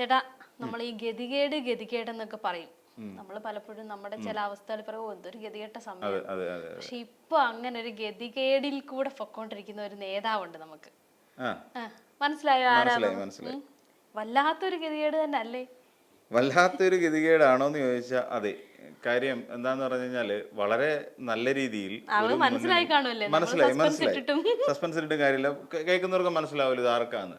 ചേട്ടാ നമ്മൾ ഈ ഗതികേട് ഗതികേട് എന്നൊക്കെ പറയും. നമ്മൾ പലപ്പോഴും നമ്മുടെ ചില അവസ്ഥകൾ പറയും "ഓ, എന്തൊരു ഗതികെട്ട സമയം പക്ഷെ ഇപ്പൊ അങ്ങനെ ഒരു ഗതികേടിൽ കൂടെ പൊക്കോണ്ടിരിക്കുന്ന ഒരു നേതാവുണ്ട് നമുക്ക്. മനസ്സിലായോ ആരാ മനസ്സിലായി മനസ്സിലായി. വല്ലാത്തൊരു ഗതികേട് തന്നെ അല്ലേ? വല്ലാത്തൊരു ഗതികേടാണോ എന്ന് ചോദിച്ചാൽ അതെ. കാര്യം എന്താന്ന് പറഞ്ഞു കഴിഞ്ഞാൽ വളരെ നല്ല രീതിയിൽ മനസ്സിലായി മനസ്സിലായി സസ്പെൻസ് ഇട്ടിട്ടും. കാര്യമില്ല. കേൾക്കുന്നവർക്ക് മനസ്സിലാവില്ല ഇത് ആർക്കാന്ന്.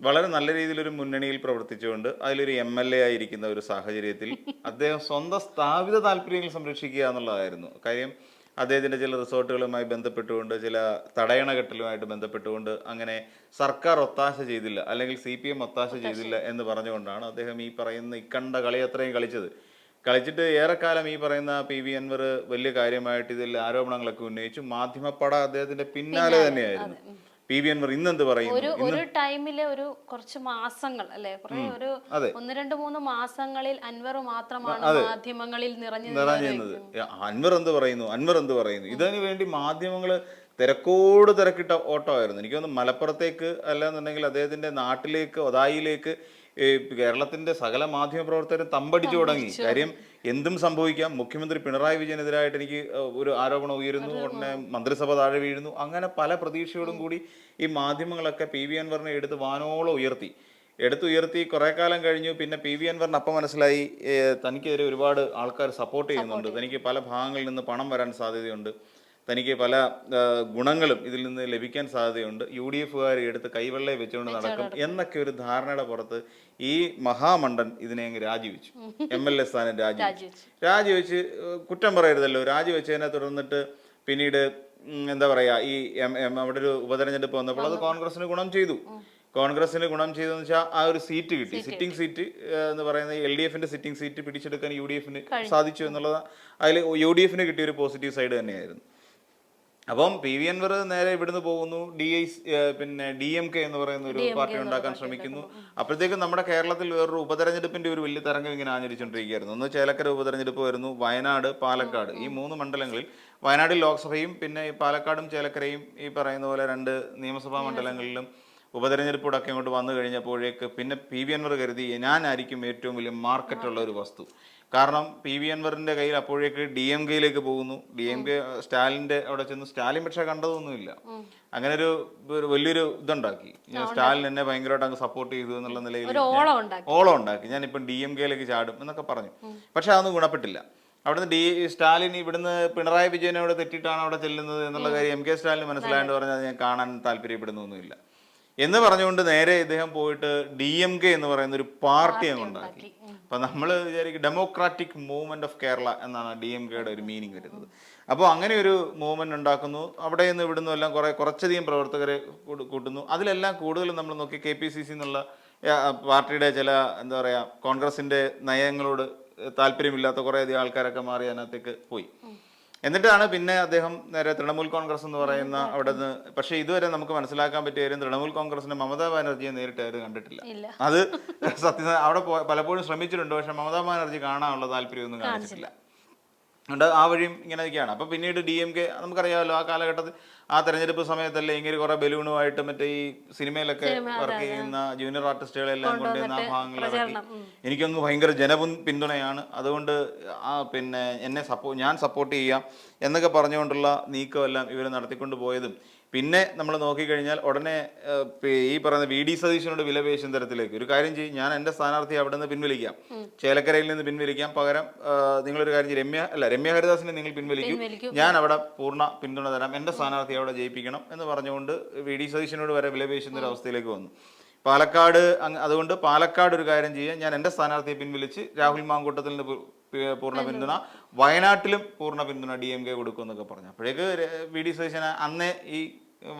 വളരെ നല്ല രീതിയിൽ ഒരു മുന്നണിയിൽ പ്രവർത്തിച്ചുകൊണ്ട് അതിലൊരു എം എൽ എ ആയിരിക്കുന്ന ഒരു സാഹചര്യത്തിൽ അദ്ദേഹം സ്വന്തം സ്ഥാപിത താല്പര്യങ്ങൾ സംരക്ഷിക്കുക എന്നുള്ളതായിരുന്നു. കാര്യം അദ്ദേഹത്തിന്റെ ചില റിസോർട്ടുകളുമായി ബന്ധപ്പെട്ടുകൊണ്ട് ചില തടയണകെട്ടലുമായിട്ട് ബന്ധപ്പെട്ടുകൊണ്ട് അങ്ങനെ സർക്കാർ ഒത്താശ ചെയ്തില്ല അല്ലെങ്കിൽ സി പി എം ഒത്താശ ചെയ്തില്ല എന്ന് പറഞ്ഞുകൊണ്ടാണ് അദ്ദേഹം ഈ പറയുന്ന ഇക്കണ്ട കളി അത്രയും കളിച്ചത്. കളിച്ചിട്ട് ഏറെക്കാലം ഈ പറയുന്ന പി വി അൻവർ വലിയ കാര്യമായിട്ട് ഇതിൽ ആരോപണങ്ങളൊക്കെ ഉന്നയിച്ചു. മാധ്യമപ്പട അദ്ദേഹത്തിന്റെ പിന്നാലെ തന്നെയായിരുന്നു. പി വി അൻവർ ഇന്നെന്ത് പറയുന്നു? ഒരു ടൈമിലെ ഒരു കുറച്ച് മാസങ്ങൾ അല്ലെ? ഒരു ഒന്ന് രണ്ട് മൂന്ന് മാസങ്ങളിൽ അൻവർ മാത്രമാണ് മാധ്യമങ്ങളിൽ നിറഞ്ഞു നിറഞ്ഞത് അൻവർ എന്ത് പറയുന്നു? അൻവർ എന്ത് പറയുന്നു? ഇതിനു വേണ്ടി മാധ്യമങ്ങൾ തിരക്കോട് തിരക്കിട്ട ഓട്ടമായിരുന്നു. എനിക്ക് തോന്നുന്നു മലപ്പുറത്തേക്ക് അല്ലാന്നുണ്ടെങ്കിൽ അദ്ദേഹത്തിന്റെ നാട്ടിലേക്ക് ഒതായിലേക്ക് കേരളത്തിന്റെ സകല മാധ്യമ പ്രവർത്തകരും തമ്പടിച്ചു തുടങ്ങി. കാര്യം എന്തും സംഭവിക്കാം. മുഖ്യമന്ത്രി പിണറായി വിജയനെതിരായിട്ട് എനിക്ക് ഒരു ആരോപണം ഉയരുന്നു ഉടനെ മന്ത്രിസഭ താഴെ വീഴുന്നു. അങ്ങനെ പല പ്രതീക്ഷയോടും കൂടി ഈ മാധ്യമങ്ങളൊക്കെ പി വി അൻവറിനെ എടുത്ത് വാനോളം ഉയർത്തി. എടുത്തുയർത്തി കുറെ കാലം കഴിഞ്ഞു. പിന്നെ പി വി അൻവറിന് അപ്പം മനസ്സിലായി തനിക്കെതിരെ ഒരുപാട് ആൾക്കാർ സപ്പോർട്ട് ചെയ്യുന്നുണ്ട്. തനിക്ക് പല ഭാഗങ്ങളിൽ നിന്ന് പണം വരാൻ സാധ്യതയുണ്ട്. തനിക്ക് പല ഗുണങ്ങളും ഇതിൽ നിന്ന് ലഭിക്കാൻ സാധ്യതയുണ്ട്. യു ഡി എഫുകാരെ എടുത്ത് കൈവെള്ളയെ വെച്ചുകൊണ്ട് നടക്കും എന്നൊക്കെ ഒരു ധാരണയുടെ പുറത്ത് ഈ മഹാമണ്ഡൻ ഇതിനെ അങ്ങ് രാജിവെച്ചു. എം എൽ എ സ്ഥാനം രാജിവെച്ചു. രാജിവെച്ചു. കുറ്റം പറയരുതല്ലോ. രാജിവെച്ചതിനെ തുടർന്നിട്ട് പിന്നീട് എന്താ പറയാ ഈ എം എം അവിടെ ഒരു ഉപതെരഞ്ഞെടുപ്പ് വന്നപ്പോൾ അത് കോൺഗ്രസിന് ഗുണം ചെയ്തു. കോൺഗ്രസിന് ഗുണം ചെയ്തെന്ന് വെച്ചാൽ ആ ഒരു സീറ്റ് കിട്ടി. സിറ്റിംഗ് സീറ്റ് എന്ന് പറയുന്ന എൽ ഡി എഫിന്റെ സിറ്റിംഗ് സീറ്റ് പിടിച്ചെടുക്കാൻ യു ഡി എഫിന് സാധിച്ചു എന്നുള്ളത് അതിൽ യു ഡി എഫിന് കിട്ടിയ ഒരു പോസിറ്റീവ് സൈഡ് തന്നെയായിരുന്നു. അപ്പം പി വി അൻവർ നേരെ ഇവിടുന്ന് പോകുന്നു. ഡി ഐ പിന്നെ ഡി എം കെ എന്ന് പറയുന്ന ഒരു പാർട്ടി ഉണ്ടാക്കാൻ ശ്രമിക്കുന്നു. അപ്പോഴത്തേക്കും നമ്മുടെ കേരളത്തിൽ വേറൊരു ഉപതെരഞ്ഞെടുപ്പിന്റെ ഒരു വലിയ തരംഗം ഇങ്ങനെ ആചരിച്ചുകൊണ്ടിരിക്കുകയായിരുന്നു ഒന്ന് ചേലക്കര ഉപതെരഞ്ഞെടുപ്പ് വരുന്നു വയനാട് പാലക്കാട്. ഈ മൂന്ന് മണ്ഡലങ്ങളിൽ വയനാട് ലോക്സഭയും പിന്നെ ഈ പാലക്കാടും ചേലക്കരയും ഈ പറയുന്ന പോലെ രണ്ട് നിയമസഭാ മണ്ഡലങ്ങളിലും ഉപതെരഞ്ഞെടുപ്പോടൊക്കെ ഇങ്ങോട്ട് വന്നു കഴിഞ്ഞപ്പോഴേക്ക് പിന്നെ പി വി അൻവർ കരുതി ഞാനായിരിക്കും ഏറ്റവും വലിയ മാർക്കറ്റുള്ള ഒരു വസ്തു. കാരണം പി വി അൻവറിന്റെ കയ്യിൽ അപ്പോഴേക്ക് ഡി എം കെയിലേക്ക് പോകുന്നു. ഡി എം കെ സ്റ്റാലിന്റെ അവിടെ ചെന്ന് സ്റ്റാലിൻ പക്ഷെ കണ്ടതൊന്നുമില്ല. അങ്ങനെ ഒരു വലിയൊരു ഇതുണ്ടാക്കി. ഞാൻ സ്റ്റാലിൻ എന്നെ ഭയങ്കരമായിട്ട് അങ്ങ് സപ്പോർട്ട് ചെയ്തു എന്നുള്ള നിലയിൽ ഓളം ഉണ്ടാക്കി. ഓളം ഉണ്ടാക്കി. ഞാൻ ഇപ്പം ഡി എം കെയിലേക്ക് ചാടും എന്നൊക്കെ പറഞ്ഞു. പക്ഷെ അതൊന്നും ഗുണപ്പെട്ടില്ല. അവിടുന്ന് ഡി സ്റ്റാലിൻ ഇവിടുന്ന് പിണറായി വിജയനെ അവിടെ തെറ്റിയിട്ടാണ് അവിടെ ചെല്ലുന്നത് എന്നുള്ള കാര്യം എം കെ സ്റ്റാലിന് മനസ്സിലായെന്ന് പറഞ്ഞാൽ ഞാൻ കാണാൻ താല്പര്യപ്പെടുന്നൊന്നുമില്ല. എന്ന് പറഞ്ഞുകൊണ്ട് നേരെ ഇദ്ദേഹം പോയിട്ട് ഡി എം കെ എന്ന് പറയുന്ന ഒരു പാർട്ടി അങ്ങ് ഉണ്ടാക്കി. അപ്പൊ നമ്മൾ വിചാരിക്കും ഡെമോക്രാറ്റിക് മൂവ്മെന്റ് ഓഫ് കേരള എന്നാണ് ഡി എം കെയുടെ ഒരു മീനിങ് വരുന്നത്. അപ്പോൾ അങ്ങനെ ഒരു മൂവ്മെന്റ് ഉണ്ടാക്കുന്നു. അവിടെ നിന്ന് ഇവിടുന്ന് എല്ലാം കുറെ കുറച്ചധികം പ്രവർത്തകരെ കൂട്ടുന്നു. അതിലെല്ലാം കൂടുതലും നമ്മൾ നോക്കി കെ പി സി സി എന്നുള്ള പാർട്ടിയുടെ ചില എന്താ പറയുക കോൺഗ്രസിന്റെ നയങ്ങളോട് താല്പര്യമില്ലാത്ത കുറേ അധികം ആൾക്കാരൊക്കെ മാറി അതിനകത്തേക്ക് പോയി. എന്നിട്ടാണ് പിന്നെ അദ്ദേഹം നേരെ തൃണമൂൽ കോൺഗ്രസ് എന്ന് പറയുന്ന അവിടെ നിന്ന് പക്ഷെ ഇതുവരെ നമുക്ക് മനസ്സിലാക്കാൻ പറ്റിയ കാര്യം തൃണമൂൽ കോൺഗ്രസിന്റെ മമതാ ബാനർജിയെ നേരിട്ട് ആരും കണ്ടിട്ടില്ല. അത് സത്യം അവിടെ പലപ്പോഴും ശ്രമിച്ചിട്ടുണ്ട് പക്ഷെ മമതാ ബാനർജി കാണാനുള്ള താല്പര്യമൊന്നും കാണിച്ചിട്ടില്ല. അതുകൊണ്ട് ആ വഴിയും ഇങ്ങനെ അപ്പോൾ പിന്നീട് ഡി എം കെ നമുക്കറിയാമല്ലോ ആ കാലഘട്ടത്തിൽ ആ തെരഞ്ഞെടുപ്പ് സമയത്തല്ലേ ഇങ്ങനെ കുറെ ബലൂണുമായിട്ട് മറ്റേ ഈ സിനിമയിലൊക്കെ വർക്ക് ചെയ്യുന്ന ജൂനിയർ ആർട്ടിസ്റ്റുകളെല്ലാം കൊണ്ടുവന്ന ആ ഭാഗങ്ങളിലൊക്കെ എനിക്കൊന്ന് ഭയങ്കര ജനവും പിന്തുണയാണ്. അതുകൊണ്ട് ആ പിന്നെ എന്നെ സപ്പോ ഞാൻ സപ്പോർട്ട് ചെയ്യാം എന്നൊക്കെ പറഞ്ഞുകൊണ്ടുള്ള നീക്കമെല്ലാം ഇവർ നടത്തിക്കൊണ്ട് പോയതും പിന്നെ നമ്മൾ നോക്കിക്കഴിഞ്ഞാൽ ഉടനെ ഈ പറയുന്ന വി ഡി സതീശനോട് വിലപേശുന്ന തരത്തിലേക്ക്. ഒരു കാര്യം ചെയ്യും ഞാൻ എന്റെ സ്ഥാനാർത്ഥി അവിടെ നിന്ന് പിൻവലിക്കാം ചേലക്കരയിൽ നിന്ന് പിൻവലിക്കാം. പകരം നിങ്ങളൊരു കാര്യം ചെയ്യും രമ്യ അല്ല രമ്യ ഹരിദാസിനെ നിങ്ങൾ പിൻവലിക്കും. ഞാൻ അവിടെ പൂർണ പിന്തുണ തരാം. എന്റെ സ്ഥാനാർത്ഥി അവിടെ ജയിപ്പിക്കണം എന്ന് പറഞ്ഞുകൊണ്ട് വി ഡി സതീശനോട് വരെ വിലപേശുന്ന ഒരു അവസ്ഥയിലേക്ക് വന്നു. പാലക്കാട് അതുകൊണ്ട് പാലക്കാട് ഒരു കാര്യം ചെയ്യാൻ ഞാൻ എന്റെ സ്ഥാനാർത്ഥിയെ പിൻവലിച്ച് രാഹുൽ മാങ്കൂട്ടത്തിൽ നിന്ന് പൂർണ പിന്തുണ വയനാട്ടിലും പൂർണ പിന്തുണ ഡി എം കെ കൊടുക്കുമെന്നൊക്കെ പറഞ്ഞു. അപ്പോഴേക്ക് വി ഡി സതീശൻ അന്നേ ഈ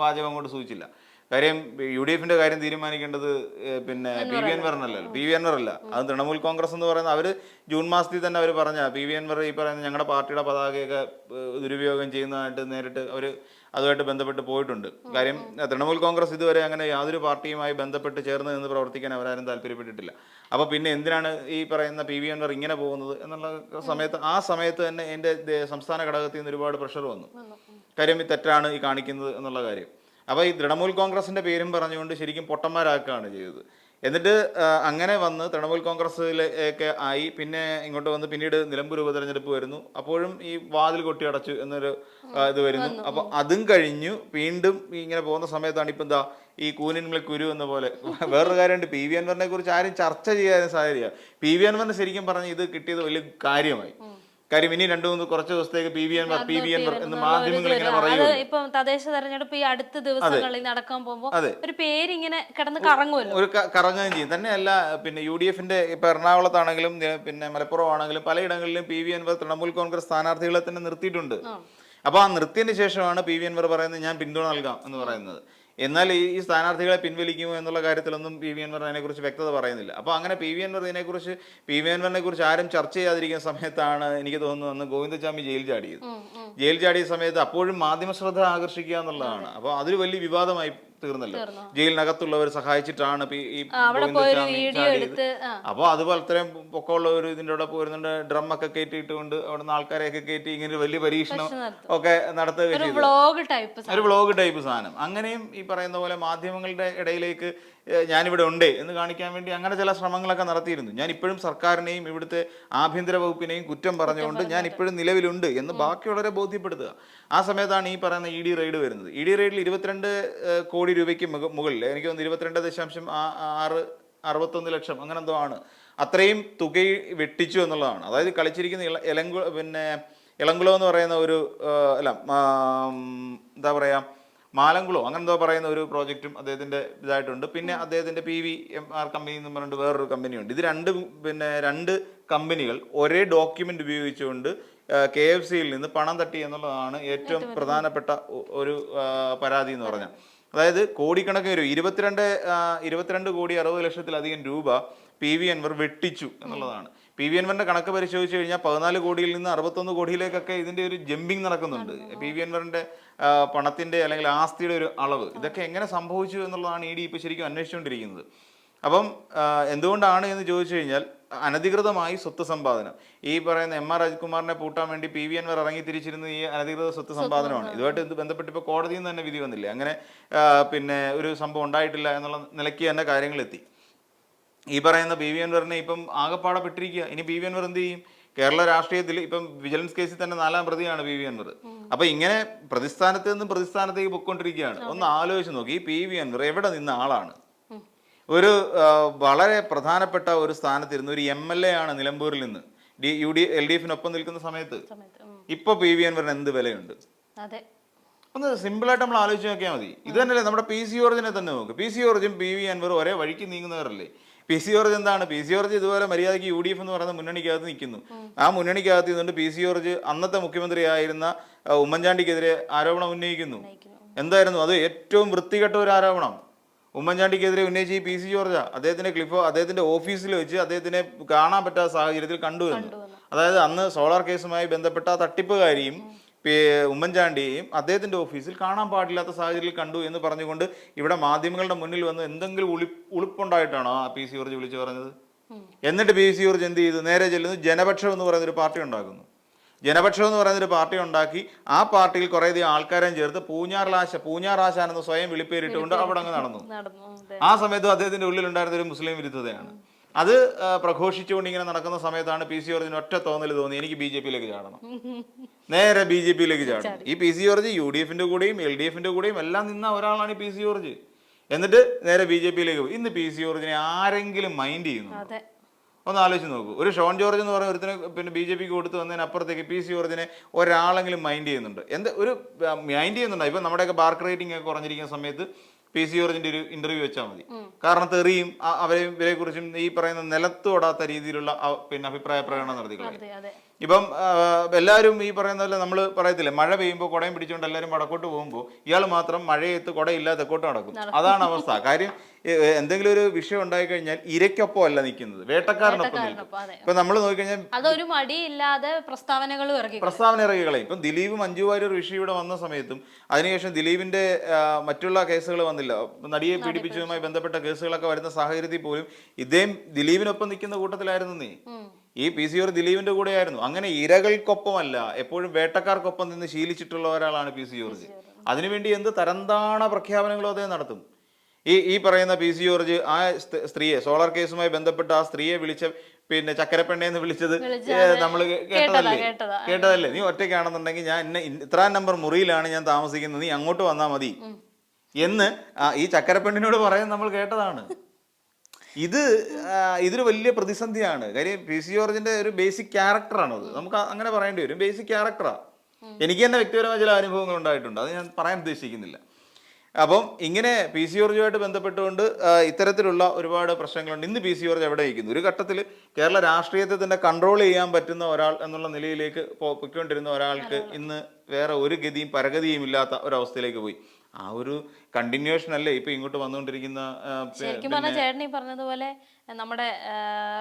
വാചകം കൊണ്ട് സൂചിച്ചില്ല. കാര്യം യു ഡി എഫിന്റെ കാര്യം തീരുമാനിക്കേണ്ടത് പിന്നെ പി വി അൻവറിനല്ലല്ലോ. പി വി അൻവർ അല്ല. അത് തൃണമൂൽ കോൺഗ്രസ് എന്ന് പറയുന്ന അവർ ജൂൺ മാസത്തിൽ തന്നെ അവർ പറഞ്ഞ പി വി അൻവർ ഈ പറയുന്ന ഞങ്ങളുടെ പാർട്ടിയുടെ പതാകയൊക്കെ ദുരുപയോഗം ചെയ്യുന്നതായിട്ട് നേരിട്ട് അവർ അതുമായിട്ട് ബന്ധപ്പെട്ട് പോയിട്ടുണ്ട്. കാര്യം തൃണമൂൽ കോൺഗ്രസ് ഇതുവരെ അങ്ങനെ യാതൊരു പാർട്ടിയുമായി ബന്ധപ്പെട്ട് ചേർന്ന് നിന്ന് പ്രവർത്തിക്കാൻ അവരാരും താല്പര്യപ്പെട്ടിട്ടില്ല. അപ്പോൾ പിന്നെ എന്തിനാണ് ഈ പറയുന്ന പി വി അൻവർ ഇങ്ങനെ പോകുന്നത് എന്നുള്ള സമയത്ത് ആ സമയത്ത് തന്നെ എന്റെ സംസ്ഥാന ഘടകത്തിൽ നിന്ന് ഒരുപാട് പ്രഷർ വന്നു. കാര്യം ഈ തെറ്റാണ് ഈ കാണിക്കുന്നത് എന്നുള്ള കാര്യം. അപ്പോൾ ഈ തൃണമൂൽ കോൺഗ്രസിന്റെ പേരും പറഞ്ഞുകൊണ്ട് ശരിക്കും പൊട്ടന്മാരാക്കുകയാണ് ചെയ്തത്. എന്നിട്ട് അങ്ങനെ വന്ന് തൃണമൂൽ കോൺഗ്രസ്സിലേക്ക് ആയി. പിന്നെ ഇങ്ങോട്ട് വന്ന് പിന്നീട് നിലമ്പൂർ ഉപതെരഞ്ഞെടുപ്പ് വരുന്നു. അപ്പോഴും ഈ വാതിൽ കൊട്ടി അടച്ചു എന്നൊരു ഇത് വരുന്നു. അപ്പൊ അതും കഴിഞ്ഞു. വീണ്ടും ഇങ്ങനെ പോകുന്ന സമയത്താണ് ഇപ്പൊ എന്താ ഈ കൂനിന്മേൽ കുരു എന്ന പോലെ. വേറൊരു കാര്യമുണ്ട്. പി. വി. അൻവറിനെ കുറിച്ച് ആരും ചർച്ച ചെയ്യാൻ സാഹചര്യം പി. വി. അൻവറിന് ശരിക്കും പറഞ്ഞ് ഇത് കിട്ടിയത് വലിയ കാര്യമായി. കാര്യം ഇനി രണ്ടു മൂന്ന് കുറച്ച് ദിവസത്തേക്ക് P V N P V N എന്ന് മാധ്യമങ്ങൾ ഇങ്ങനെ പറയുമോ ഇപ്പം തദ്ദേശ തെരഞ്ഞെടുപ്പ് ഈ അടുത്ത ദിവസങ്ങളിൽ നടക്കാൻ പോകുമ്പോ ഒരു പേര് ഇങ്ങനെ കിടന്ന് കറങ്ങുമല്ലോ. ഒരു കറങ്ങുകയും ചെയ്യും. തന്നെയല്ല പിന്നെ യു ഡി എഫിന്റെ ഇപ്പൊ എറണാകുളത്താണെങ്കിലും പിന്നെ മലപ്പുറം ആണെങ്കിലും പലയിടങ്ങളിലും P V N Trinamool Congress സ്ഥാനാർത്ഥികളെ തന്നെ നിർത്തിയിട്ടുണ്ട്. അപ്പൊ ആ നിർത്തിയതിന് ശേഷമാണ് പി വി എൻവർ പറയുന്നത് ഞാൻ പിന്തുണ നൽകാം എന്ന് പറയുന്നത്. എന്നാൽ ഈ ഈ സ്ഥാനാർത്ഥികളെ പിൻവലിക്കുമോ എന്നുള്ള കാര്യത്തിലൊന്നും പി വി അൻവർ അതിനെക്കുറിച്ച് വ്യക്തത പറയുന്നില്ല. അപ്പോൾ അങ്ങനെ പി വി അൻവർ ഇതിനെക്കുറിച്ച് പി വി അൻവറിനെ കുറിച്ച് ആരും ചർച്ച ചെയ്യാതിരിക്കുന്ന സമയത്താണ് എനിക്ക് തോന്നുന്നത് അന്ന് ഗോവിന്ദസ്വാമി ജയിൽ ചാടിയത്. ജയിൽ ചാടിയ സമയത്ത് അപ്പോഴും മാധ്യമ ശ്രദ്ധ ആകർഷിക്കുക എന്നുള്ളതാണ്. അപ്പോൾ അതൊരു വലിയ വിവാദമായി തീർന്നല്ലോ. ജയിലിനകത്തുള്ളവർ സഹായിച്ചിട്ടാണ് അപ്പൊ ഈ അപ്പോൾ അതുപോലെ അത്രയും പൊക്കമുള്ള ഒരു ഇതിന്റെ കൂടെ പോരുന്നുണ്ട്. ഡ്രം ഒക്കെ കയറ്റിയിട്ടുകൊണ്ട് അവിടെ നിന്ന് ആൾക്കാരെയൊക്കെ കയറ്റി ഇങ്ങനെ ഒരു വലിയ പരീക്ഷണം. ഒക്കെ നടത്തുക ഒരു വ്ളോഗ് ടൈപ്പ് സാധനം. അങ്ങനെയും ഈ പറയുന്ന പോലെ മാധ്യമങ്ങളുടെ ഇടയിലേക്ക് ഞാനിവിടെ ഉണ്ട് എന്ന് കാണിക്കാൻ വേണ്ടി അങ്ങനെ ചില ശ്രമങ്ങളൊക്കെ നടത്തിയിരുന്നു. ഞാൻ ഇപ്പോഴും സർക്കാരിനെയും ഇവിടുത്തെ ആഭ്യന്തര വകുപ്പിനെയും കുറ്റം പറഞ്ഞുകൊണ്ട് ഞാൻ ഇപ്പോഴും നിലവിലുണ്ട് എന്ന് ബാക്കിയുള്ളവരെ ബോധ്യപ്പെടുത്തുക. ആ സമയത്താണ് ഈ പറയുന്ന ഇ ഡി റെയ്ഡ് വരുന്നത്. ഇ ഡി റെയ്ഡിൽ ഇരുപത്തിരണ്ട് കോടി രൂപയ്ക്ക് മുകളിൽ എനിക്ക് തോന്നുന്നു ഇരുപത്തിരണ്ട് ദശാംശം ആറ് അറുപത്തൊന്ന് ലക്ഷം അങ്ങനെ എന്തോ ആണ്. അത്രയും തുക വെട്ടിച്ചു എന്നുള്ളതാണ്. അതായത് കളിച്ചിരിക്കുന്ന ഇള എലങ്കു പിന്നെ ഇളങ്കുളം എന്ന് പറയുന്ന ഒരു അല്ല എന്താ പറയാ മാലങ്കുളോ അങ്ങനെ എന്തോ പറയുന്ന ഒരു പ്രോജക്റ്റും അദ്ദേഹത്തിന്റെ ഇതായിട്ടുണ്ട്. പിന്നെ അദ്ദേഹത്തിന്റെ P V M R company എന്ന് പറഞ്ഞിട്ട് വേറൊരു കമ്പനിയുണ്ട് ഇത് രണ്ട് പിന്നെ രണ്ട് കമ്പനികൾ ഒരേ ഡോക്യുമെന്റ് ഉപയോഗിച്ചുകൊണ്ട് കെ എഫ് സിയിൽ നിന്ന് പണം തട്ടി എന്നുള്ളതാണ് ഏറ്റവും പ്രധാനപ്പെട്ട ഒരു പരാതി എന്ന് പറഞ്ഞാൽ. അതായത് കോടിക്കണക്കിന് രൂപ ഇരുപത്തിരണ്ട് ഇരുപത്തിരണ്ട് കോടി അറുപത് ലക്ഷത്തിലധികം രൂപ പി വി അൻവർ വെട്ടിച്ചു എന്നുള്ളതാണ്. പി വി എൻവറിന്റെ കണക്ക് പരിശോധിച്ച് കഴിഞ്ഞാൽ പതിനാല് കോടിയിൽ നിന്ന് അറുപത്തൊന്ന് കോടിയിലേക്കൊക്കെ ഇതിന്റെ ഒരു ജമ്പിങ് നടക്കുന്നുണ്ട്. പി വി എൻവറിന്റെ പണത്തിന്റെ അല്ലെങ്കിൽ ആസ്തിയുടെ ഒരു അളവ് ഇതൊക്കെ എങ്ങനെ സംഭവിച്ചു എന്നുള്ളതാണ് ഇ ഡി ഇപ്പൊ ശരിക്കും അന്വേഷിച്ചുകൊണ്ടിരിക്കുന്നത്. അപ്പം എന്തുകൊണ്ടാണ് എന്ന് ചോദിച്ചു കഴിഞ്ഞാൽ അനധികൃതമായി സ്വത്ത് സമ്പാദനം. ഈ പറയുന്ന എം ആർ രാജ്കുമാറിനെ പൂട്ടാൻ വേണ്ടി പി വി എൻവർ ഇറങ്ങി തിരിച്ചിരുന്ന ഈ അനധികൃത സ്വത്ത് സമ്പാദനമാണ്. ഇതുമായിട്ട് ഇത് ബന്ധപ്പെട്ട് ഇപ്പോൾ കോടതിയിൽ നിന്ന് തന്നെ വിധി വന്നില്ലേ? അങ്ങനെ പിന്നെ ഒരു സംഭവം ഉണ്ടായിട്ടില്ല എന്നുള്ള നിലയ്ക്ക് തന്നെ കാര്യങ്ങൾ എത്തി. ഈ പറയുന്ന പി വി അൻവറിനെ ഇപ്പം ആകെപ്പാടെ പെട്ടിരിക്കുക. ഇനി പി വി അൻവർ എന്ത് ചെയ്യും? കേരള രാഷ്ട്രീയത്തിൽ ഇപ്പം വിജിലൻസ് കേസിൽ തന്നെ നാലാം പ്രതിയാണ് പി വി അൻവർ. അപ്പൊ ഇങ്ങനെ പ്രതിസ്ഥാനത്ത് നിന്നും പ്രതിസ്ഥാനത്തേക്ക് പൊയ്ക്കൊണ്ടിരിക്കുകയാണ്. ഒന്ന് ആലോചിച്ച് നോക്കി. ഈ പി വി അൻവർ എവിടെ നിന്ന ആളാണ്? ഒരു വളരെ പ്രധാനപ്പെട്ട ഒരു സ്ഥാനത്തിരുന്ന ഒരു എം എൽ എ ആണ് നിലമ്പൂരിൽ നിന്ന്. D U D L D എഫിനൊപ്പം നിൽക്കുന്ന സമയത്ത്. ഇപ്പൊ പി വി അൻവറിന് എന്ത് വിലയുണ്ട്? അതെ. ഒന്ന് സിമ്പിളായിട്ട് നമ്മൾ ആലോചിച്ച് നോക്കിയാൽ മതി. ഇത് തന്നെയല്ലേ നമ്മുടെ പി സി ഓർജിനെ തന്നെ നോക്ക്. പി സി ഓർജും പി വി അൻവറും ഒരേ വഴിക്ക് നീങ്ങുന്നവരല്ലേ? പി സി ഓർജ് എന്താണ്? പി സി ഓർജ് ഇതുപോലെ മര്യാദയ്ക്ക് യു ഡി എഫ് എന്ന് പറയുന്ന മുന്നണിക്കകത്ത് നിൽക്കുന്നു. ആ മുന്നണിക്കകത്ത് നിന്നുകൊണ്ട് പി സി ഓർജ് അന്നത്തെ മുഖ്യമന്ത്രിയായിരുന്ന ഉമ്മൻചാണ്ടിക്കെതിരെ ആരോപണം ഉന്നയിക്കുന്നു. എന്തായിരുന്നു? അത് ഏറ്റവും വൃത്തികെട്ട ഒരു ആരോപണം. ഉമ്മൻചാണ്ടിക്കെതിരെ ഉന്നയിച്ച ഈ പി സി ജോർജ അദ്ദേഹത്തിന്റെ ക്ലിഫ് അദ്ദേഹത്തിന്റെ ഓഫീസിൽ വെച്ച് അദ്ദേഹത്തിനെ കാണാൻ പറ്റാത്ത സാഹചര്യത്തിൽ കണ്ടുവരുന്നു. അതായത് അന്ന് സോളാർ കേസുമായി ബന്ധപ്പെട്ട തട്ടിപ്പുകാരിയും ഉമ്മൻചാണ്ടിയെയും അദ്ദേഹത്തിന്റെ ഓഫീസിൽ കാണാൻ പാടില്ലാത്ത സാഹചര്യത്തിൽ കണ്ടു എന്ന് പറഞ്ഞുകൊണ്ട് ഇവിടെ മാധ്യമങ്ങളുടെ മുന്നിൽ വന്ന് എന്തെങ്കിലും ഉളി ഉളുപ്പുണ്ടായിട്ടാണോ ആ പി സി ജോർജ് വിളിച്ചു പറഞ്ഞത്? എന്നിട്ട് പി സി ജോർജ് എന്ത് ചെയ്തു? നേരെ ചെല്ലുന്നു ജനപക്ഷം എന്ന് പറയുന്നൊരു പാർട്ടി ഉണ്ടാക്കുന്നു. ജനപക്ഷം എന്ന് പറയുന്നൊരു പാർട്ടി ഉണ്ടാക്കി ആ പാർട്ടിയിൽ കുറേയധികം ആൾക്കാരെയും ചേർത്ത് പൂഞ്ഞാറാശ പൂഞ്ഞാറാശാൻ എന്ന് സ്വയം വിളിപ്പേരിട്ടുകൊണ്ട് അവിടെ അങ്ങ് നടന്നു. ആ സമയത്ത് അദ്ദേഹത്തിന്റെ ഉള്ളിലുണ്ടായിരുന്ന ഒരു മുസ്ലിം വിരുദ്ധതയാണ്. അത് പ്രഘോഷിച്ചുകൊണ്ട് ഇങ്ങനെ നടക്കുന്ന സമയത്താണ് പി സി ജോർജിന് ഒറ്റ തോന്നൽ തോന്നി എനിക്ക് ബി ജെ പിയിലേക്ക് ചാടണം. നേരെ ബി ജെ പിയിലേക്ക് ചാടണം ഈ P C George U D എഫിന്റെ കൂടെയും എൽ ഡി എഫിന്റെ കൂടെയും എല്ലാം നിന്ന ഒരാളാണ് ഈ പി സി ജോർജ്. എന്നിട്ട് നേരെ ബി ജെ പിയിലേക്ക് പോയി. ഇന്ന് പി സി ജോർജിനെ ആരെങ്കിലും മൈൻഡ് ചെയ്യുന്നു ഒന്ന് ആലോചിച്ച് നോക്കൂ. ഒരു ഷോൺ ജോർജ് എന്ന് പറഞ്ഞ ഒരുത്തിനെ പിന്നെ ബി ജെ പിക്ക് കൊടുത്തു വന്നതിന് അപ്പുറത്തേക്ക് പി സി ജോർജിനെ ഒരാളെങ്കിലും മൈൻഡ് ചെയ്യുന്നുണ്ട്. എന്ത് ഒരു മൈൻഡ് ചെയ്യുന്നുണ്ട്? ഇപ്പം നമ്മുടെയൊക്കെ ബാർക്ക് റേറ്റിംഗ് ഒക്കെ കുറഞ്ഞിരിക്കുന്ന സമയത്ത് പി സി ജോർജിന്റെ ഒരു ഇന്റർവ്യൂ വെച്ചാൽ മതി. കാരണം തെറിയും അവരെയും അവരെ ഇവരെ കുറിച്ചും ഈ പറയുന്ന നിലത്ത് തൊടാത്ത രീതിയിലുള്ള പിന്നെ അഭിപ്രായ പ്രകടനം അതെ. ഇപ്പം എല്ലാവരും ഈ പറയുന്ന പോലെ നമ്മൾ പറയത്തില്ലേ മഴ പെയ്യുമ്പോൾ കുടയും പിടിച്ചുകൊണ്ട് എല്ലാവരും വടക്കോട്ട് പോകുമ്പോൾ ഇയാൾ മാത്രം മഴയത്ത് കുടയില്ലാതെ തെക്കോട്ട് നടക്കും. അതാണ് അവസ്ഥ. കാര്യം എന്തെങ്കിലും ഒരു വിഷയം ഉണ്ടായി കഴിഞ്ഞാൽ ഇരയ്ക്കൊപ്പം അല്ല നിൽക്കുന്നത് വേട്ടക്കാരനൊപ്പം നിൽക്കും. ഇപ്പൊ നമ്മൾ നോക്കിക്കഴിഞ്ഞാൽ അതൊരു മടിയില്ലാതെ പ്രസ്താവനകൾ ഇറക്കി പ്രസ്താവന ഇറക്കികളെ ഇപ്പം ദിലീപ് മഞ്ജു വാര്യർ ഋഷി ഇവിടെ വന്ന സമയത്തും അതിനുശേഷം ദിലീപിന്റെ മറ്റുള്ള കേസുകൾ വന്നില്ല. നടിയെ പീഡിപ്പിച്ചതുമായി ബന്ധപ്പെട്ട കേസുകളൊക്കെ വരുന്ന സാഹചര്യത്തിൽ പോലും ഇദ്ദേഹം ദിലീപിനൊപ്പം നിൽക്കുന്ന കൂട്ടത്തിലായിരുന്നു നീ. ഈ പി സി ഒരു ദിലീപിന്റെ കൂടെയായിരുന്നു. അങ്ങനെ ഇരകൾക്കൊപ്പമല്ല എപ്പോഴും വേട്ടക്കാർക്കൊപ്പം നിന്ന് ശീലിച്ചിട്ടുള്ള ഒരാളാണ് പി സി ജോർജ്. അതിനുവേണ്ടി എന്ത് തരംതാണ പ്രഖ്യാപനങ്ങളും അദ്ദേഹം നടത്തും. ഈ ഈ പറയുന്ന പി സി ജോർജ് ആ സ്ത- സ്ത്രീയെ സോളാർ കേസുമായി ബന്ധപ്പെട്ട് ആ സ്ത്രീയെ വിളിച്ച പിന്നെ ചക്കരപ്പെണ്ണയെന്ന് വിളിച്ചത് നമ്മൾ കേട്ടതല്ലേ? കേട്ടതല്ലേ? നീ ഒറ്റയ്ക്കാണെന്നുണ്ടെങ്കിൽ ഞാൻ എന്നെ ഇത്ര നമ്പർ മുറിയിലാണ് ഞാൻ താമസിക്കുന്നത്. നീ അങ്ങോട്ട് വന്നാൽ മതി. എന്ന് ഈ ചക്കരപ്പെണ്ണിനോട് പറയാൻ നമ്മൾ കേട്ടതാണ്. ഇത് ഇതൊരു വലിയ പ്രതിസന്ധിയാണ്. കാര്യം പി സി ജോർജിന്റെ ഒരു ബേസിക് ക്യാരക്ടറാണ് അത് നമുക്ക് അങ്ങനെ പറയേണ്ടി വരും. ബേസിക് ക്യാരക്ടറാണ് എനിക്ക് തന്നെ വ്യക്തിപരമായ ചില അനുഭവങ്ങൾ ഉണ്ടായിട്ടുണ്ട്. അത് ഞാൻ പറയാൻ ഉദ്ദേശിക്കുന്നില്ല. അപ്പം ഇങ്ങനെ പി സി ജോർജുമായിട്ട് ബന്ധപ്പെട്ടുകൊണ്ട് ഇത്തരത്തിലുള്ള ഒരുപാട് പ്രശ്നങ്ങളുണ്ട്. ഇന്ന് പി സി ജോർജ് എവിടെ ഇരിക്കുന്നു? ഒരു ഘട്ടത്തിൽ കേരള രാഷ്ട്രീയത്തെ തന്നെ കൺട്രോൾ ചെയ്യാൻ പറ്റുന്ന ഒരാൾ എന്നുള്ള നിലയിലേക്ക് പോയിക്കൊണ്ടിരുന്ന ഒരാൾക്ക് ഇന്ന് വേറെ ഒരു ഗതിയും പരഗതിയും ഇല്ലാത്ത ഒരവസ്ഥയിലേക്ക് പോയി. ആ ഒരു കണ്ടിന്യൂഷൻ അല്ലേ ഇപ്പൊ ഇങ്ങോട്ട് വന്നുകൊണ്ടിരിക്കുന്ന ശരിക്കും പറഞ്ഞാൽ ചേട്ടൻ ഈ പറഞ്ഞതുപോലെ നമ്മുടെ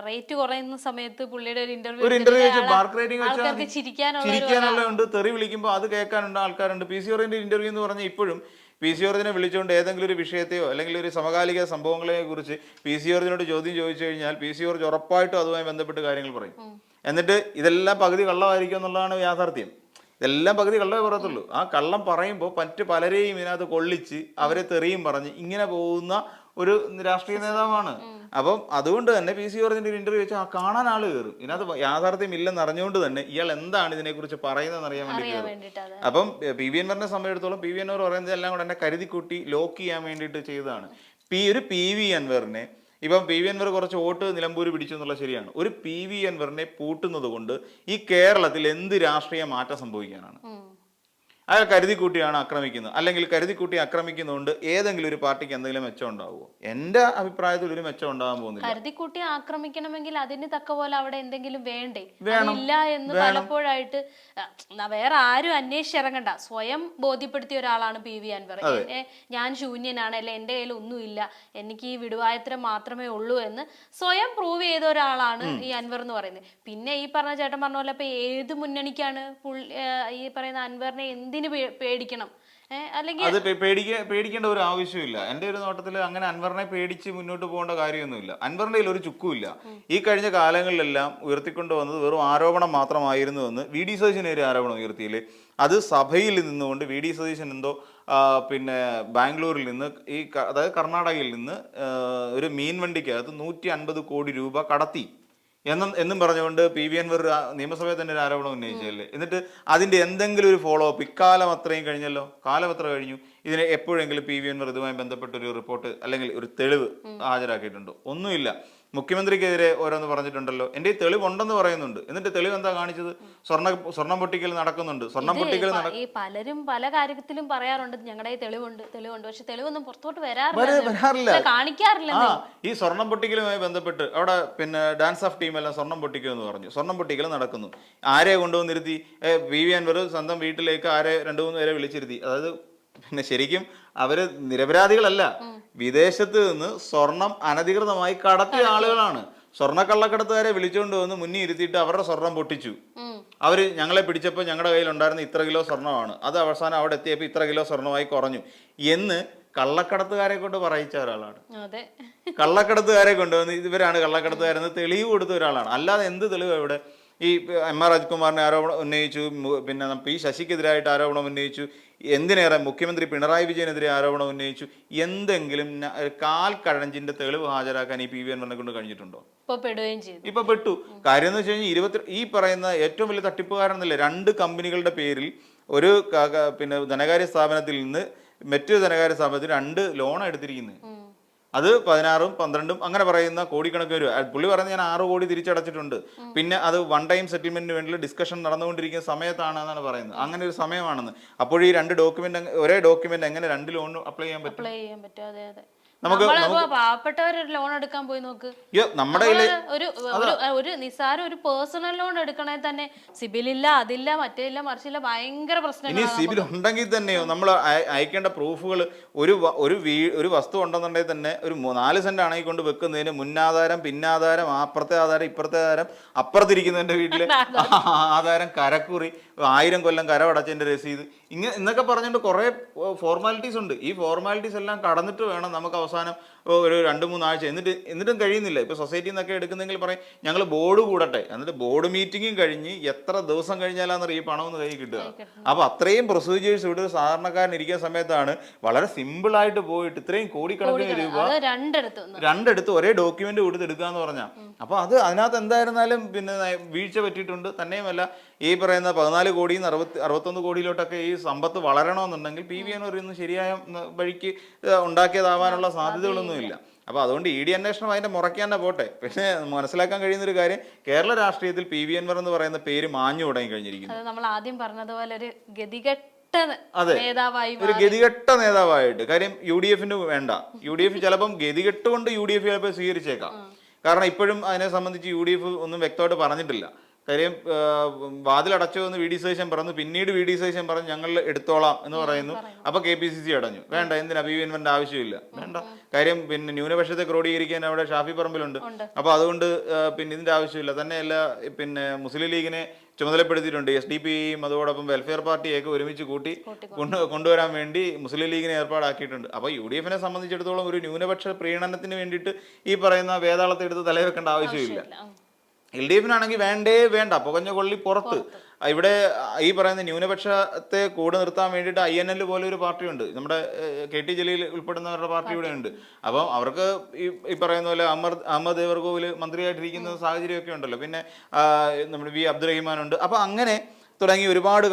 റേറ്റ് കുറയുന്ന സമയത്ത് പുള്ളിയുടെ ഒരു ഇന്റർവ്യൂ ഒരു ഇന്റർവ്യൂ ആൾക്കാർക്ക് ചിരിക്കാനുള്ള ഉണ്ട്. തെറി വിളിക്കുമ്പോൾ അത് കേൾക്കാനുണ്ട് ആൾക്കാരുണ്ട്. പി സി ഓറിന്റെ ഇന്റർവ്യൂ എന്ന് പറഞ്ഞാൽ ഇപ്പോഴും പി സി ഓറിനെ വിളിച്ചുകൊണ്ട് ഏതെങ്കിലും ഒരു വിഷയത്തെയോ അല്ലെങ്കിൽ ഒരു സമകാലിക സംഭവങ്ങളെ കുറിച്ച് പി സി ഓറിനോട് ചോദ്യം ചോദിച്ചു കഴിഞ്ഞാൽ പി സി ഓർജ് ഉറപ്പായിട്ടും അതുമായി ബന്ധപ്പെട്ട് കാര്യങ്ങൾ പറയും. എന്നിട്ട് ഇതെല്ലാം പകുതി കള്ളമായിരിക്കും എന്നുള്ളതാണ് യാഥാർത്ഥ്യം. ഇതെല്ലാം പകുതി കള്ളമേ പറയത്തുള്ളൂ. ആ കള്ളം പറയുമ്പോൾ മറ്റ് പലരെയും ഇതിനകത്ത് കൊള്ളിച്ച് അവരെ തെറിയും പറഞ്ഞ് ഇങ്ങനെ പോകുന്ന ഒരു രാഷ്ട്രീയ നേതാവാണ്. അപ്പം അതുകൊണ്ട് തന്നെ പി സി ജോർജിന്റെ ഒരു ഇന്റർവ്യൂ വെച്ചാൽ ആ കാണാൻ ആൾ കയറും ഇതിനകത്ത് യാഥാർത്ഥ്യം ഇല്ലെന്ന് അറിഞ്ഞുകൊണ്ട് തന്നെ ഇയാൾ എന്താണ് ഇതിനെക്കുറിച്ച് പറയുന്നതെന്ന് അറിയാൻ വേണ്ടി അപ്പം പി. വി. എൻവറിനെ സംബന്ധിച്ചിടത്തോളം പി. വി. എൻവർ പറയുന്നത് എല്ലാം കൂടെ എന്നെ കരുതിക്കൂട്ടി ലോക്ക് ചെയ്യാൻ വേണ്ടിയിട്ട് ചെയ്തതാണ്. പി ഒരു പി. വി. അൻവറിനെ ഇപ്പം പി വി അൻവർ കുറച്ച് വോട്ട് നിലമ്പൂർ പിടിച്ചു എന്നുള്ള ശരിയാണ് ഒരു പി വി അൻവറിനെ പൂട്ടുന്നത് കൊണ്ട് ഈ കേരളത്തിൽ എന്ത് രാഷ്ട്രീയ മാറ്റം സംഭവിക്കാനാണ്. അയാൾ കരുതിക്കൂട്ടിയാണ് ആക്രമിക്കുന്നത്. അല്ലെങ്കിൽ കരുതിക്കൂട്ടി ആക്രമിക്കുന്നതുകൊണ്ട് ഏതെങ്കിലും ഒരു പാർട്ടിക്ക് എന്തെങ്കിലും മെച്ചം ഉണ്ടാവുമോ? എന്റെ അഭിപ്രായത്തിൽ ഒരു മെച്ചം ഉണ്ടാകാൻ പോകുന്നില്ല. കൂട്ടി ആക്രമിക്കണമെങ്കിൽ അതിന് തക്ക പോലെ അവിടെ എന്തെങ്കിലും വേണ്ടേ? ഇല്ല എന്ന് പലപ്പോഴായിട്ട് വേറെ ആരും അന്വേഷിച്ചിറങ്ങണ്ട സ്വയം ബോധ്യപ്പെടുത്തിയ ഒരാളാണ് പി വി അൻവർ. ഞാൻ ശൂന്യനാണ്. അല്ലെ എന്റെ കയ്യിൽ ഒന്നുമില്ല എനിക്ക് ഈ വിടുവായത്തരം മാത്രമേ ഉള്ളൂ എന്ന് സ്വയം പ്രൂവ് ചെയ്ത ഒരാളാണ് ഈ അൻവർ എന്ന് പറയുന്നത്. പിന്നെ ഈ പറഞ്ഞ ചേട്ടൻ പറഞ്ഞ പോലെ ഇപ്പൊ ഏത് മുന്നണിക്കാണ് ഈ പറയുന്ന അൻവറിനെ എന്തിനു പേടിക്കണം. അല്ലെങ്കിൽ പേടിക്കേണ്ട ഒരു ആവശ്യമില്ല. എന്റെ ഒരു നോട്ടത്തിൽ അങ്ങനെ അൻവറിനെ പേടിച്ച് മുന്നോട്ട് പോകേണ്ട കാര്യമൊന്നുമില്ല. അൻവറിന്റെ ഒരു ചുക്കുമില്ല. ഈ കഴിഞ്ഞ കാലങ്ങളിലെല്ലാം ഉയർത്തിക്കൊണ്ട് വന്നത് വെറും ആരോപണം മാത്രമായിരുന്നു എന്ന് വി ഡി സതീശനെതിരെ ആരോപണം ഉയർത്തിയില്ലേ? അത് സഭയിൽ നിന്നുകൊണ്ട് വി ഡി സതീശൻ എന്തോ പിന്നെ ബാംഗ്ലൂരിൽ നിന്ന് ഈ അതായത് കർണാടകയിൽ നിന്ന് ഒരു മീൻവണ്ടിക്കകത്ത് നൂറ്റി അൻപത് കോടി രൂപ കടത്തി. എന്നും എന്നും പറഞ്ഞുകൊണ്ട് പി വി അൻവർ നിയമസഭയിൽ തന്നെ ഒരു ആരോപണം ഉന്നയിച്ചല്ലേ എന്നിട്ട് അതിന്റെ എന്തെങ്കിലും ഒരു ഫോളോ അപ്പ് ഇക്കാലം അത്രയും കഴിഞ്ഞല്ലോ? കാലം എത്ര കഴിഞ്ഞു? ഇതിനെ എപ്പോഴെങ്കിലും പി വി അൻവർ ഇതുമായി ബന്ധപ്പെട്ട ഒരു റിപ്പോർട്ട് അല്ലെങ്കിൽ ഒരു തെളിവ് ഹാജരാക്കിയിട്ടുണ്ടോ? ഒന്നുമില്ല. മുഖ്യമന്ത്രിക്കെതിരെ ഓരോന്ന് പറഞ്ഞിട്ടുണ്ടല്ലോ. എന്റെ ഈ തെളിവുണ്ടെന്ന് പറയുന്നുണ്ട്. എന്നിട്ട് തെളിവ് എന്താ കാണിച്ചത്? സ്വർണ സ്വർണം പൊട്ടിക്കൽ നടക്കുന്നുണ്ട്. സ്വർണം ഇത് പൊട്ടിക്കൽ ഈ പലരും പല കാര്യത്തിലും പറയാറുണ്ട്. ഞങ്ങളുടെ ഈ തെളിവുണ്ട് തെളിവുണ്ട്. പക്ഷെ തെളിവൊന്നും പുറത്തോട്ട് വരാറില്ല. കാണിക്കാറില്ല ആ ഈ സ്വർണം പൊട്ടിക്കലുമായി ബന്ധപ്പെട്ട് അവിടെ പിന്നെ ഡാൻസ് ഓഫ് ടീം എല്ലാം സ്വർണം പൊട്ടിക്കൽ എന്ന് പറഞ്ഞു. സ്വർണം പൊട്ടിക്കൽ നടക്കുന്നു. ആരെ കൊണ്ടുവന്നിരുത്തി? വി വി അൻവർ സ്വന്തം വീട്ടിലേക്ക് ആരെ രണ്ടു മൂന്ന് പേരെ വിളിച്ചിരുത്തി. അതായത് പിന്നെ ശരിക്കും അവർ നിരപരാധികളല്ല. വിദേശത്ത് നിന്ന് സ്വർണം അനധികൃതമായി കടത്തിയ ആളുകളാണ്. സ്വർണക്കള്ളക്കടത്തുകാരെ വിളിച്ചുകൊണ്ട് വന്ന് മുന്നിൽ ഇരുത്തിയിട്ട് അവരുടെ സ്വർണം പൊട്ടിച്ചു. അവർ ഞങ്ങളെ പിടിച്ചപ്പോൾ ഞങ്ങളുടെ കയ്യിൽ ഉണ്ടായിരുന്ന ഇത്ര കിലോ സ്വർണമാണ് അത് അവസാനം അവിടെ എത്തിയപ്പോൾ ഇത്ര കിലോ സ്വർണമായി കുറഞ്ഞു. എന്ന് കള്ളക്കടത്തുകാരെ കൊണ്ട് പറയിച്ച ഒരാളാണ്. കള്ളക്കടത്തുകാരെ കൊണ്ടുവന്ന് ഇവരാണ് കള്ളക്കടത്തുകാരെന്ന് തെളിവ് കൊടുത്ത ഒരാളാണ്. അല്ലാതെ എന്ത് തെളിവ് ഇവിടെ? ഈ എം ആർ രാജ്കുമാറിനെ ആരോപണം ഉന്നയിച്ചു പിന്നെ പി ശശിക്കെതിരായിട്ട് ആരോപണം ഉന്നയിച്ചു എന്തിനേറെ മുഖ്യമന്ത്രി പിണറായി വിജയനെതിരെ ആരോപണം ഉന്നയിച്ചു? എന്തെങ്കിലും കാൽ കഴഞ്ചിന്റെ തെളിവ് ഹാജരാക്കാൻ ഈ പി വി എൻവറിനെ കൊണ്ട് കഴിഞ്ഞിട്ടുണ്ടോ? ഇപ്പൊ പെടുകയും ചെയ്തു. ഇപ്പൊ പെട്ടു. കാര്യം എന്ന് വെച്ച് കഴിഞ്ഞാൽ ഇരുപത്തി ഈ പറയുന്ന ഏറ്റവും വലിയ തട്ടിപ്പുകാരെന്നല്ലേ രണ്ട് കമ്പനികളുടെ പേരിൽ ഒരു പിന്നെ ധനകാര്യ സ്ഥാപനത്തിൽ നിന്ന് മറ്റൊരു ധനകാര്യ സ്ഥാപനത്തിൽ രണ്ട് ലോൺ എടുത്തിരിക്കുന്നത്. അത് പതിനാറും പന്ത്രണ്ടും അങ്ങനെ പറയുന്ന കോടിക്കണക്കിന് രൂപ പുള്ളി പറയുന്നത് ഞാൻ ആറ് കോടി തിരിച്ചടച്ചിട്ടുണ്ട്. പിന്നെ അത് വൺ ടൈം സെറ്റിൽമെന്റിന് വേണ്ടിയുള്ള ഡിസ്കഷൻ നടന്നുകൊണ്ടിരിക്കുന്ന സമയത്താണ് എന്നാണ് പറയുന്നത്. അങ്ങനെ ഒരു സമയമാണെന്ന്. അപ്പോൾ ഈ രണ്ട് ഡോക്യുമെന്റ് ഒരേ ഡോക്യുമെന്റ് എങ്ങനെ രണ്ട് ലോണും അപ്ലൈ ചെയ്യാൻ പറ്റും? നമുക്ക് നമ്മളിപ്പോ ലോൺ എടുക്കാൻ പോയി നോക്ക്. നമ്മുടെ ഒരു ഒരു ഒരു നിസ്സാരം ഒരു പേഴ്സണൽ ലോൺ എടുക്കണേ തന്നെ സിബിൽ ഇല്ല അതില്ല മറ്റേല്ല മറിച്ചില്ല ഭയങ്കര ഇനി സിബിൽ ഉണ്ടെങ്കിൽ തന്നെയോ? നമ്മൾ അയക്കേണ്ട പ്രൂഫുകൾ ഒരു ഒരു വീ ഒരു വസ്തു ഉണ്ടെന്നുണ്ടെങ്കിൽ തന്നെ ഒരു നാല് സെന്റ് ആണെങ്കിൽ കൊണ്ട് വെക്കുന്നതിന് മുന്നാധാരം പിന്നാധാരം അപ്പുറത്തെ ആധാരം ഇപ്പുറത്തെ ആധാരം അപ്പുറത്തിരിക്കുന്നതിന്റെ വീട്ടിൽ ആധാരം കരക്കുറി ആയിരം കൊല്ലം കരമടച്ചതിന്റെ രസീത്. ഇങ്ങനെ എന്നൊക്കെ പറഞ്ഞുകൊണ്ട് കുറേ ഫോർമാലിറ്റീസ് ഉണ്ട്. ഈ ഫോർമാലിറ്റീസ് എല്ലാം കടന്നിട്ട് വേണം നമുക്ക് അവസാനം ഒരു രണ്ട് മൂന്നാഴ്ച എന്നിട്ട് എന്നിട്ടും കഴിയുന്നില്ല. ഇപ്പോൾ സൊസൈറ്റിയിൽ നിന്നൊക്കെ എടുക്കുന്നെങ്കിൽ പറയും ഞങ്ങൾ ബോർഡ് കൂടട്ടെ. എന്നിട്ട് ബോർഡ് മീറ്റിംഗും കഴിഞ്ഞ് എത്ര ദിവസം കഴിഞ്ഞാലാന്ന് ഈ പണം ഒന്ന് കൈ കിട്ടുക? അപ്പോൾ അത്രയും പ്രൊസീജിയേഴ്സ് ഇവിടെ ഒരു സാധാരണക്കാരൻ ഇരിക്കുന്ന സമയത്താണ് വളരെ സിമ്പിളായിട്ട് പോയിട്ട് ഇത്രയും കോടിക്കണക്കിന് രൂപ രണ്ടെടുത്ത് ഒരേ ഡോക്യുമെന്റ് കൊടുത്ത് എടുക്കാന്ന് പറഞ്ഞാൽ അപ്പോൾ അത് അതിനകത്ത് എന്തായിരുന്നാലും പിന്നെ വീഴ്ച പറ്റിയിട്ടുണ്ട്. തന്നെയുമല്ല ഈ പറയുന്ന പതിനാല് കോടിയിൽ നിന്ന് അറുപത്തി അറുപത്തൊന്ന് കോടിയിലോട്ടൊക്കെ ഈ സമ്പത്ത് വളരണമെന്നുണ്ടെങ്കിൽ പി വി എന്ന് ഇന്ന് ശരിയായ വഴിക്ക് ഉണ്ടാക്കിയതാവാനുള്ള സാധ്യതകളൊന്നുമില്ല. അപ്പോൾ അതുകൊണ്ട് ഇ ഡി അന്വേഷണം അതിന്റെ മുറയ്ക്ക് തന്നെ പോട്ടെ. പക്ഷേ മനസ്സിലാക്കാൻ കഴിയുന്ന ഒരു കാര്യം കേരള രാഷ്ട്രീയത്തിൽ പി വി എൻവർ എന്ന് പറയുന്ന പേര് മാഞ്ഞു തുടങ്ങി കഴിഞ്ഞിരിക്കുന്നു. നമ്മൾ ആദ്യം പറഞ്ഞതുപോലെ ഒരു ഗതികെട്ട അതെ. ഒരു ഗതികെട്ട നേതാവായിട്ട്. കാര്യം യു ഡി എഫിന് വേണ്ട. യു ഡി എഫ് ചിലപ്പം ഗതികെട്ടുകൊണ്ട് യു ഡി എഫ് ചിലപ്പോൾ സ്വീകരിച്ചേക്കാം. കാരണം ഇപ്പോഴും അതിനെ സംബന്ധിച്ച് യു ഡി എഫ് ഒന്നും വ്യക്തമായിട്ട് പറഞ്ഞിട്ടില്ല. കാര്യം വാതിലടച്ചു എന്ന് വി ഡി സതീശൻ പറഞ്ഞു പിന്നീട് വി ഡി സതീശൻ പറഞ്ഞു ഞങ്ങൾ എടുത്തോളാം എന്ന് പറയുന്നു. അപ്പൊ കെ പി സി സി അടഞ്ഞു. വേണ്ട എന്തിനാ? പി വിൻവന്റെ ആവശ്യമില്ല. വേണ്ട. കാര്യം പിന്നെ ന്യൂനപക്ഷത്തെ ക്രോഡീകരിക്കാൻ അവിടെ ഷാഫി പറമ്പിലുണ്ട്. അപ്പൊ അതുകൊണ്ട് പിന്നെ ഇതിന്റെ ആവശ്യമില്ല. തന്നെയല്ല പിന്നെ മുസ്ലിം ലീഗിനെ ചുമതലപ്പെടുത്തിയിട്ടുണ്ട്. എസ് ഡി പിയും അതോടൊപ്പം വെൽഫെയർ പാർട്ടിയൊക്കെ ഒരുമിച്ച് കൂട്ടി കൊണ്ട് കൊണ്ടുവരാൻ വേണ്ടി മുസ്ലിം ലീഗിനെ ഏർപ്പാടാക്കിയിട്ടുണ്ട്. അപ്പോൾ യു ഡി എഫിനെ സംബന്ധിച്ചിടത്തോളം ഒരു ന്യൂനപക്ഷ പ്രീണനത്തിന് വേണ്ടിയിട്ട് ഈ പറയുന്ന വേതാളത്തെ എടുത്ത് തലവെക്കേണ്ട ആവശ്യമില്ല. എൽ ഡി എഫിനാണെങ്കിൽ വേണ്ടേ വേണ്ട. പുകഞ്ഞ കൊള്ളി പുറത്ത്. ഇവിടെ ഈ പറയുന്ന ന്യൂനപക്ഷത്തെ കൂടെ നിർത്താൻ വേണ്ടിയിട്ട് ഐ എൻ എൽ പോലെ ഒരു പാർട്ടിയുണ്ട്. നമ്മുടെ കെ ടി ജലീൽ ഉൾപ്പെടുന്നവരുടെ പാർട്ടി ഇവിടെ ഉണ്ട്. അപ്പം അവർക്ക് ഈ ഈ പറയുന്ന പോലെ അമർ അഹമ്മദ് ദേവർകോവിൽ മന്ത്രിയായിട്ടിരിക്കുന്ന സാഹചര്യമൊക്കെ ഉണ്ടല്ലോ. പിന്നെ നമ്മുടെ വി അബ്ദുറഹിമാൻ ഉണ്ട്. അപ്പം അങ്ങനെ തുടങ്ങി ഒരുപാട്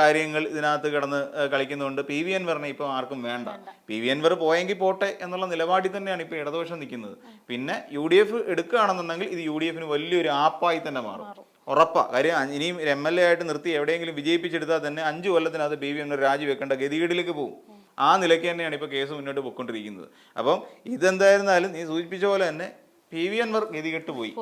കാര്യങ്ങൾ ഇതിനകത്ത് കിടന്ന് കളിക്കുന്നുണ്ട്. പി വി എൻവറിനെ ഇപ്പോൾ ആർക്കും വേണ്ട. പി വി എൻവർ പോയെങ്കിൽ പോട്ടെ എന്നുള്ള നിലപാടിൽ തന്നെയാണ് ഇപ്പോൾ ഇടതുപക്ഷം നിൽക്കുന്നത്. പിന്നെ യു ഡി എഫ് എടുക്കുകയാണെന്നുണ്ടെങ്കിൽ ഇത് യു ഡി എഫിന് വലിയൊരു ആപ്പായി തന്നെ മാറും. ഉറപ്പാ. കാര്യം ഇനിയും എം എൽ എ ആയിട്ട് നിർത്തി എവിടെയെങ്കിലും വിജയിപ്പിച്ചെടുത്താൽ തന്നെ അഞ്ചു കൊല്ലത്തിനകത്ത് പി വി എൻ രാജിവെക്കേണ്ട ഗതികേടിലേക്ക് പോകും. ആ നിലയ്ക്ക് തന്നെയാണ് ഇപ്പോൾ കേസ് മുന്നോട്ട് പോയിക്കൊണ്ടിരിക്കുന്നത്. അപ്പം ഇതെന്തായിരുന്നാലും നീ സൂചിപ്പിച്ച പോലെ തന്നെ പി വി എൻവർ ഗതികെട്ട് പോയി.